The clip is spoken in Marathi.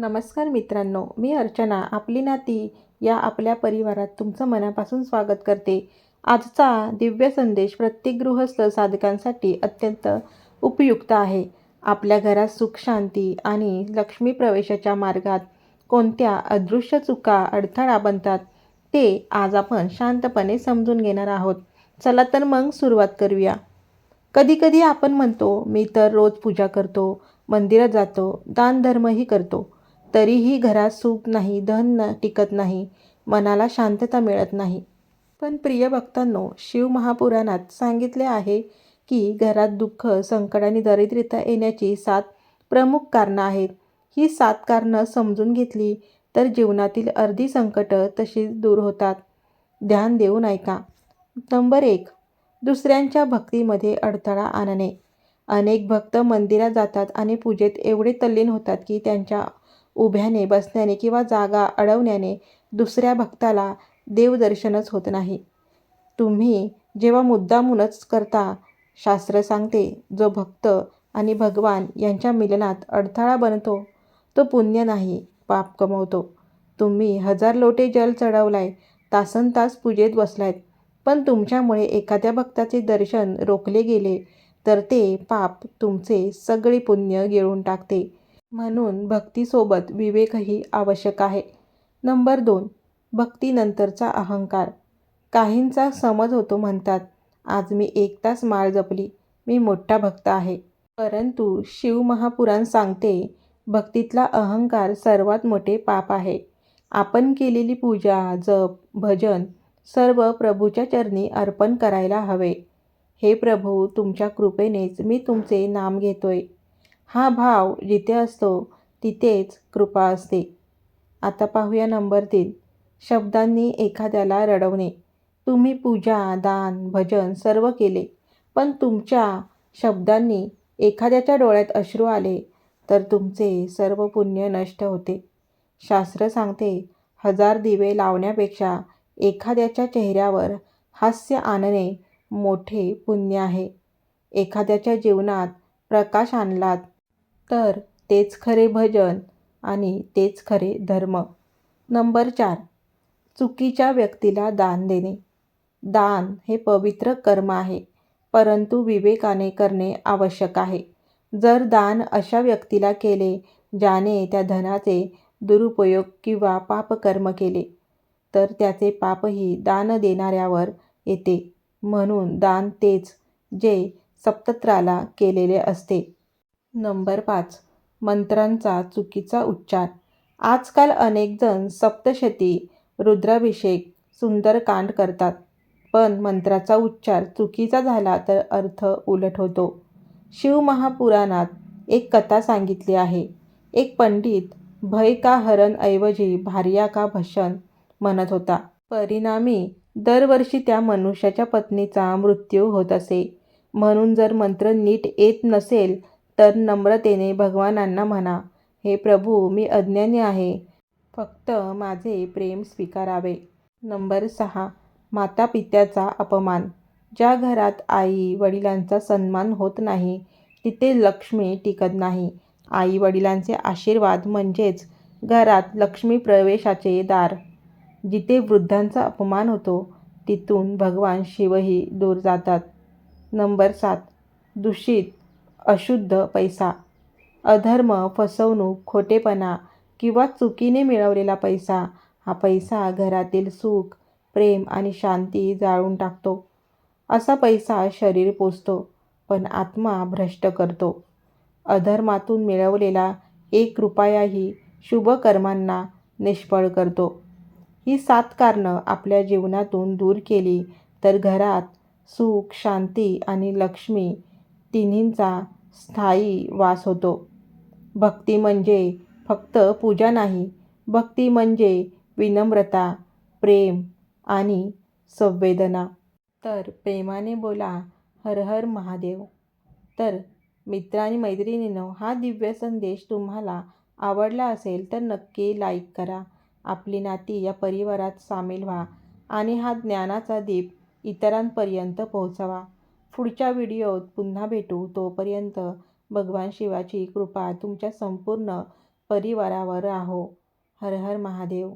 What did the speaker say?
नमस्कार मित्रांनो मी अर्चना आपली नाती या आपल्या परिवारात तुमचं मनापासून स्वागत करते. आजचा दिव्य संदेश प्रत्येक गृहस्थ साधकांसाठी अत्यंत उपयुक्त आहे. आपल्या घरात सुख शांती आणि लक्ष्मी प्रवेशाच्या मार्गात कोणत्या अदृश्य चुका अडथळा बनतात ते आज आपण शांतपणे समजून घेणार आहोत. चला तर मग सुरुवात करूया. कधीकधी आपण म्हणतो मी तर रोज पूजा करतो मंदिरात जातो दानधर्मही करतो. तरीही घरात सुख नाही धन न टिकत नाही मनाला शांतता मिळत नाही. पण प्रिय भक्तांनो शिव महापुराणात सांगितले आहे की घरात दुःख संकट आणि दारिद्र्यता येण्याची सात प्रमुख कारणं आहेत. ही सात कारणं समजून घेतली तर जीवनातील अर्धी संकटं तशीच दूर होतात. ध्यान देऊन ऐका. नंबर एक दुसऱ्यांच्या भक्तीमध्ये अडथळा आणणे. अनेक भक्त मंदिरात जातात आणि पूजेत एवढे तल्लीन होतात की त्यांच्या उभ्याने बसण्याने किंवा जागा अडवण्याने दुसऱ्या भक्ताला देवदर्शनच होत नाही. तुम्ही जेव्हा मुद्दामूनच करता शास्त्र सांगते जो भक्त आणि भगवान यांच्या मिलनात अडथळा बनतो तो पुण्य नाही पाप कमवतो. तुम्ही हजार लोटे जल चढवलाय तासन तास पूजेत बसलायत पण तुमच्यामुळे एखाद्या भक्ताचे दर्शन रोखले गेले तर ते पाप तुमचे सगळे पुण्य गिळून टाकते. म्हणून भक्तीसोबत विवेकही आवश्यक आहे. नंबर दोन भक्तीनंतरचा अहंकार. काहींचा समज होतो म्हणतात आज मी एक तास माळ जपली मी मोठा भक्त आहे. परंतु शिव महापुराण सांगते भक्तीतला अहंकार सर्वात मोठे पाप आहे. आपण केलेली पूजा जप भजन सर्व प्रभूच्या चरणी अर्पण करायला हवे. हे प्रभू तुमच्या कृपेनेच मी तुमचे नाम घेतोय. हा भाव जिथे असतो तिथेच कृपा असते. आता पाहूया नंबर तीन. शब्दांनी एखाद्याला रडवणे. तुम्ही पूजा दान भजन सर्व केले पण तुमच्या शब्दांनी एखाद्याच्या डोळ्यात अश्रू आले तर तुमचे सर्व पुण्य नष्ट होते. शास्त्र सांगते हजार दिवे लावण्यापेक्षा एखाद्याच्या चेहऱ्यावर हास्य आणणे मोठे पुण्य आहे. एखाद्याच्या जीवनात प्रकाश आणलात तर तेच खरे भजन आणि तेच खरे धर्म. नंबर चार. चुकीच्या व्यक्तीला दान देणे. दान हे पवित्र कर्म आहे परंतु विवेकाने करणे आवश्यक आहे. जर दान अशा व्यक्तीला केले ज्याने त्या धनाचे दुरुपयोग किंवा पापकर्म केले तर त्याचे पापही दान देणाऱ्यावर येते. म्हणून दान तेच जे सप्तत्राला केलेले असते. नंबर पाच. मंत्रांचा चुकीचा उच्चार. आजकाल अनेकजण सप्तशती रुद्राभिषेक सुंदरकांड करतात. पण मंत्राचा उच्चार चुकीचा झाला तर अर्थ उलट होतो. शिवमहापुराणात एक कथा सांगितली आहे. एक पंडित भय का हरण ऐवजी भार्या का भशन म्हणत होता. परिणामी दरवर्षी त्या मनुष्याच्या पत्नीचा मृत्यू होत असे. म्हणून जर मंत्र नीट येत नसेल तर नम्रतेने भगवानांना म्हणा हे प्रभू मी अज्ञानी आहे. फक्त माझे प्रेम स्वीकारावे. नंबर सहा माता पित्याचा अपमान. ज्या घरात आई वडिलांचा सन्मान होत नाही तिथे लक्ष्मी टिकत नाही. आई वडिलांचे आशीर्वाद म्हणजेच घरात लक्ष्मी प्रवेशाचे दार. जिथे वृद्धांचा अपमान होतो तिथून भगवान शिवही दूर जातात. नंबर सात दूषित अशुद्ध पैसा. अधर्म फसवणूक खोटेपणा किंवा चुकीने मिळवलेला पैसा हा पैसा घरातील सुख प्रेम आणि शांती जाळून टाकतो. असा पैसा शरीर पोचतो पण आत्मा भ्रष्ट करतो. अधर्मातून मिळवलेला एक रुपयाही शुभकर्मांना निष्फळ करतो. ही सात कारणं आपल्या जीवनातून दूर केली तर घरात सुख शांती आणि लक्ष्मी तिन्हींचा स्थायी वास होतो. भक्ती म्हणजे फक्त पूजा नाही भक्ती म्हणजे विनम्रता प्रेम आणि संवेदना. तर प्रेमाने बोला हर हर महादेव. तर मित्र आणि मैत्रिणींनो हा दिव्य संदेश तुम्हाला आवडला असेल तर नक्की लाईक करा. आपली नाती या परिवारात सामील व्हा आणि हा ज्ञानाचा दीप इतरांपर्यंत पोहोचवा. पुढच्या व्हिडिओत पुन्हा भेटू. तोपर्यंत भगवान शिवाची कृपा तुमच्या संपूर्ण परिवारावर राहो. हर हर महादेव.